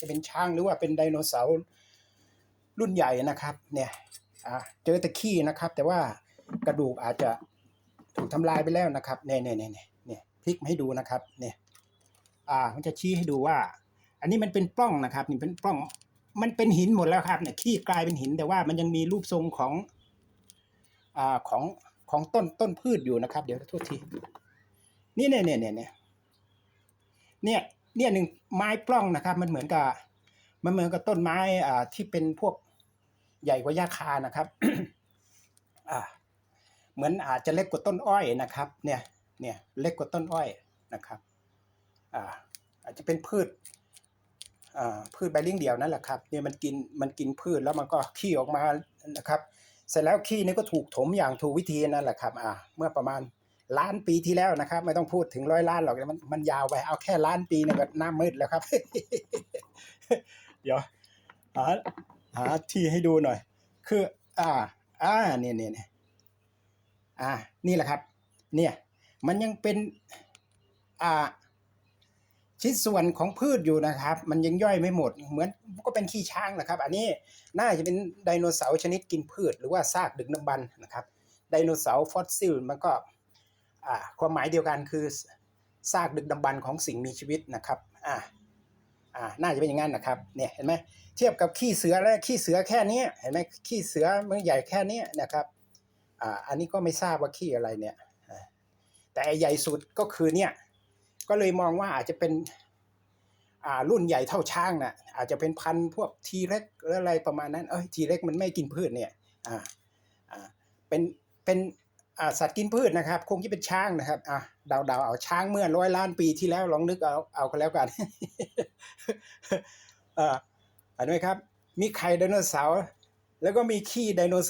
จะเป็นช้างหรือว่าเป็นไดโนเสาร์รุ่นใหญ่นะครับ เนี่ยอ่าเจอต่ขี้นะครับ แต่ว่ากระดูกอาจจะถูกทำลายไปแล้วนะครับเนี่ยเนี่ยเนี่ยเนี่ยเนี่ยพลิกมาให้ดูนะครับเนี่ยอ่ามันจะชี้ให้ดูว่า อันนี้มันเป็นปล้องนะครับนี่เป็นปล้องมันเป็นหินหมดแล้วครับเนี่ยขี้กลายเป็นหินแต่ว่ามันยังมีรูปทรงของอ่าของของต้นต้นพืชอยู่นะครับ เดี๋ยวโทษที นี่เนี่ยเนี่ยเนี่ยเนี่ย เนี่ยหนึ่งไม้ปล้องนะครับ มันเหมือนกับ มันเหมือนกับต้นไม้อ่าที่เป็นพวกใหญ่กว่าหญ้าคานะครับอ่าเหมือนอาจจะเล็กกว่าต้นอ้อยนะครับ เนี่ย เนี่ยเล็กกว่าต้นอ้อยนะครับอ่าอาจจะเป็นพืชอ่าพืชใบเลี้ยงเดี่ยวนั่นแหละครับ เนี่ยมันกินมันกินพืชแล้วมันก็ขี้ออกมานะครับ เสร็จแล้วขี้นี่ก็ถูกถมอย่างถูกวิธีนั่นแหละครับ อ่า เมื่อประมาณ ล้านปีที่แล้วนะครับ ไม่ต้องพูดถึงร้อยล้านหรอกมันมันยาวไปเอาแค่ล้านปีเนี่ยก็หน้ามืดแล้วครับ เดี๋ยวหาหาที่ให้ดูหน่อย คือ อ่า อ่าเนี่ยเนี่ยอ่า นี่แหละครับ เนี่ย มันยังเป็น อ่า ชิ้นส่วนของพืชอยู่นะครับ มันยังย่อยไม่หมด เหมือนก็เป็นขี้ช้างนะครับ อันนี้น่าจะเป็นไดโนเสาร์ชนิดกินพืช หรือว่าซากดึกดำบรรนะครับ ไดโนเสาร์ฟอสซิลมันก็ ความหมายเดียวกันคือซากดึกดำบรรพ์ของสิ่งมีชีวิตนะครับอ่าอ่าน่าจะเป็นอย่างนั้นนะครับเนี่ยเห็นไหมเทียบกับขี้เสือแล้วขี้เสือแค่นี้เห็นไหมขี้เสือมันใหญ่แค่นี้นะครับอ่าอันนี้ก็ไม่ทราบว่าขี้อะไรเนี่ยแต่ใหญ่สุดก็คือเนี่ยก็เลยมองว่าอาจจะเป็นอ่ารุ่นใหญ่เท่าช้างน่ะอาจจะเป็นพันพวกทีเล็กหรืออะไรประมาณนั้นเอ้ยทีเล็กมันไม่กินพืชเนี่ยอ่าอ่าเป็นเป็น สัตว์กินพืชนะครับ คงจะเป็นช้างนะครับอะเดาเดาๆเอาช้างเมื่อร้อยล้านปีที่แล้วลองนึกเอาเอากันแล้วกันอ่าอันนไหมครับ มีไข่ไดโนเสาร์แล้วก็มีขี้ไดโนเสาร์